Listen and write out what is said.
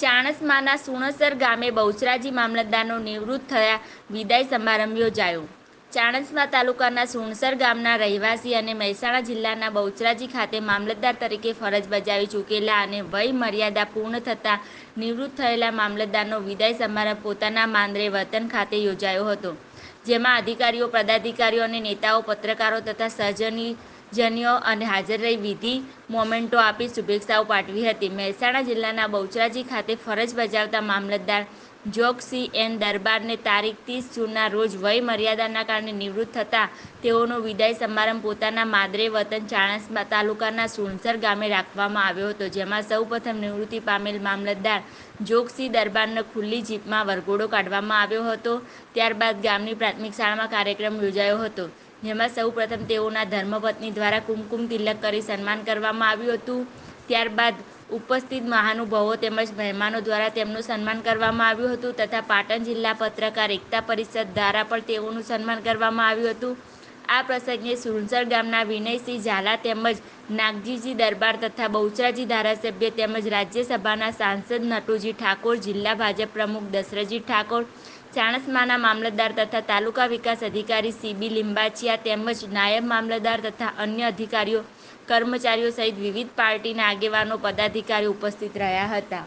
ચાણસ્માના સુણસર ગામે બહુચરાજી મામલતદારનો નિવૃત્ત થયા વિદાય સમારંભ યોજાયો. ચાણસમા તાલુકાના સુણસર ગામના રહેવાસી અને મહેસાણા જિલ્લાના બહુચરાજી ખાતે મામલતદાર તરીકે ફરજ બજાવી ચૂકેલા અને વય મર્યાદા પૂર્ણ થતાં નિવૃત્ત થયેલા મામલતદારનો વિદાય સમારંભ પોતાના માંદરે વતન ખાતે યોજાયો હતો, જેમાં અધિકારીઓ, પદાધિકારીઓ અને નેતાઓ, પત્રકારો તથા સહજનીજનીઓ અને હાજર રહી વિધિ મોમેન્ટો આપી શુભેચ્છાઓ પાઠવી હતી. મહેસાણા જિલ્લાના બહુચરાજી ખાતે ફરજ બજાવતા મામલતદાર જોકસી એન દરબારને તારીખ ત્રીસ જૂનના રોજ વય મર્યાદાના કારણે નિવૃત્ત થતાં તેઓનો વિદાય સમારંભ પોતાના માદરે વતન ચાણસ્મા તાલુકાના સુણસર ગામે રાખવામાં આવ્યો હતો, જેમાં સૌપ્રથમ નિવૃત્તિ પામેલ મામલતદાર જોકસી દરબારને ખુલ્લી જીપમાં વરઘોડો કાઢવામાં આવ્યો હતો. ત્યારબાદ ગામની પ્રાથમિક શાળામાં કાર્યક્રમ યોજાયો હતો. જેમાં સૌપ્રથમ તેઓના ધર્મપત્ની દ્વારા કુમકુમ તિલક કરી સન્માન કરવામાં આવ્યું હતું. ત્યારબાદ ઉપસ્થિત મહાનુભાવો તેમજ મહેમાનો દ્વારા તેમનું સન્માન કરવામાં આવ્યું હતું તથા પાટણ જિલ્લા પત્રકાર એકતા પરિષદ દ્વારા પણ તેઓનું સન્માન કરવામાં આવ્યું હતું. આ પ્રસંગે સુરસર ગામના વિનયસિંહ ઝાલા તેમજ નાગજીજી દરબાર તથા બહુચરાજી ધારાસભ્ય તેમજ રાજ્યસભાના સાંસદ નટુજી ઠાકોર, જિલ્લા ભાજપ પ્રમુખ દશરથજી ઠાકોર, ચાણસમાના મામલતદાર તથા તાલુકા વિકાસ અધિકારી સીબી લિંબાચિયા તેમજ નાયબ મામલતદાર તથા અન્ય અધિકારીઓ, કર્મચારીઓ સહિત વિવિધ પાર્ટીના આગેવાનો પદાધિકારી ઉપસ્થિત રહ્યા હતા.